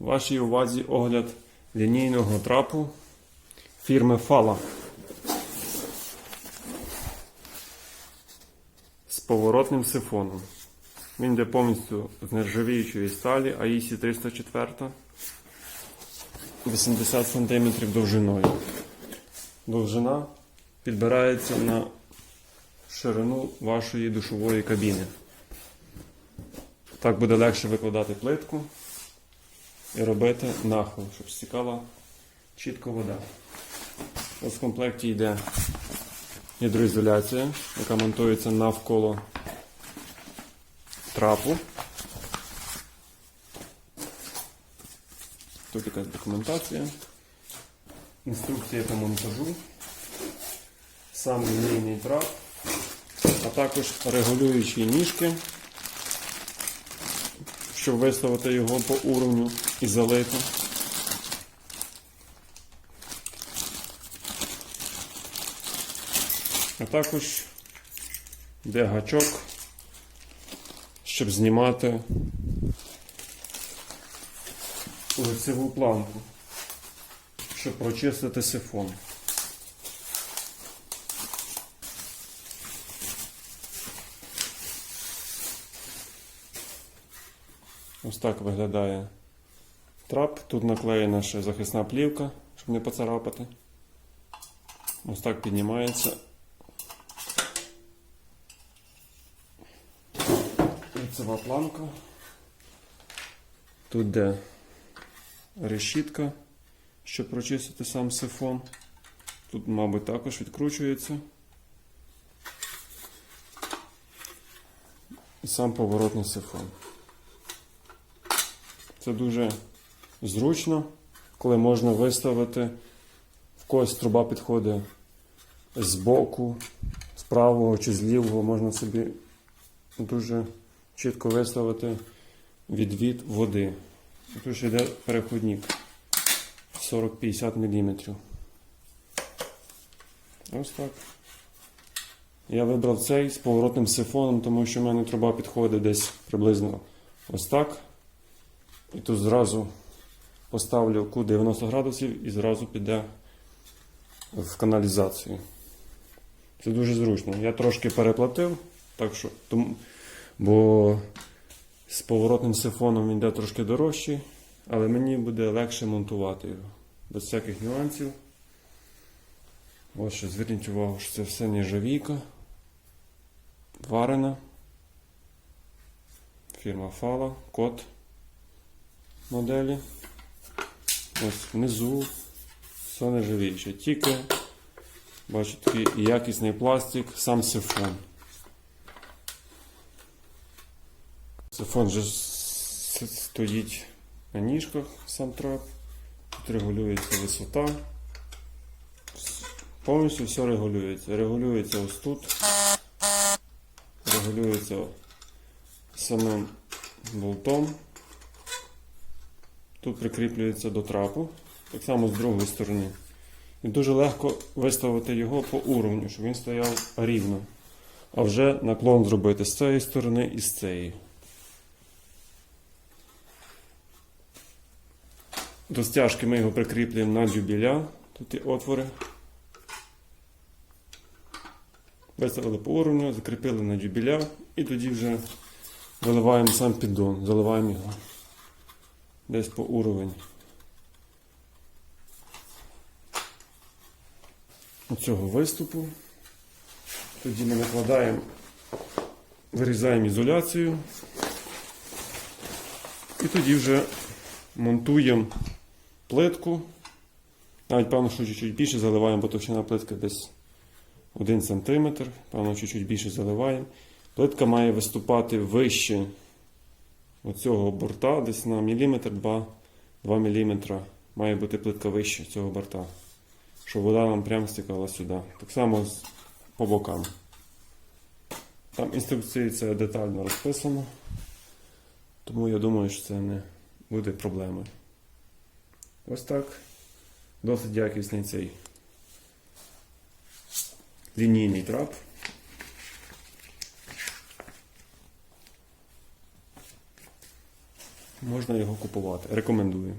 Вашій увазі огляд лінійного трапу фірми Фала. З поворотним сифоном. Він йде повністю з нержавіючої сталі AISI 304 80 см довжиною. Довжина підбирається на ширину вашої душової кабіни. Так буде легше викладати плитку і робити нахил, щоб стікала чітко вода. Ось в комплекті йде гідроізоляція, яка монтується навколо трапу. Тут якась документація, інструкція по монтажу, сам лінійний трап, а також регулюючі ніжки, щоб виставити його по уровню і залити. А також йде гачок, щоб знімати лицеву планку, щоб прочистити сифон. Ось так виглядає трап. Тут наклеєна ще захисна плівка, щоб не поцарапати. Ось так піднімається. Лицева планка. Тут де решітка, щоб прочистити сам сифон. Тут, мабуть, також відкручується. І сам поворотний сифон. Це дуже зручно, коли можна виставити в когось труба підходить з боку, з правого чи з лівого, можна собі дуже чітко виставити відвід води. Тут ще йде переходник 40-50 мм. Ось так. Я вибрав цей з поворотним сифоном, тому що в мене труба підходить десь приблизно ось так. І тут зразу поставлю кут 90 градусів і зразу піде в каналізацію. Це дуже зручно. Я трошки переплатив, так що, тому, бо з поворотним сифоном він йде трошки дорожчий, але мені буде легше монтувати його. Без всяких нюансів. Ось що зверніть увагу, що це все нержавійка, варена. Фірма Фала, код моделі. Ось внизу все нержавіюче. Тільки бачу такий якісний пластик, сам сифон. Сифон вже стоїть на ніжках, сам трап. Тут регулюється висота. Повністю все регулюється. Регулюється ось тут. Регулюється самим болтом. Тут прикріплюється до трапу, так само з другої сторони. І дуже легко виставити його по уровню, щоб він стояв рівно. А вже наклон зробити з цієї сторони і з цієї. До стяжки ми його прикріплюємо на дюбіля. Тут є отвори. Виставили по уровню, закріпили на дюбіля і тоді вже виливаємо сам піддон, заливаємо його десь по уровень цього виступу. Тоді ми накладаємо, вирізаємо ізоляцію і тоді вже монтуємо плитку. Навіть певно, що чуть-чуть більше заливаємо, бо товщина плитки десь 1 см, певно, чуть-чуть більше заливаємо. Плитка має виступати вище оцього борта десь на міліметр 2, 2 мм має бути плитка вище цього борта, щоб вода нам прямо стікала сюди. Так само з- по бокам. Там інструкції це детально розписано, тому я думаю, що це не буде проблемою. Ось так. Досить якісний цей лінійний трап. Можна його купувати. Рекомендую.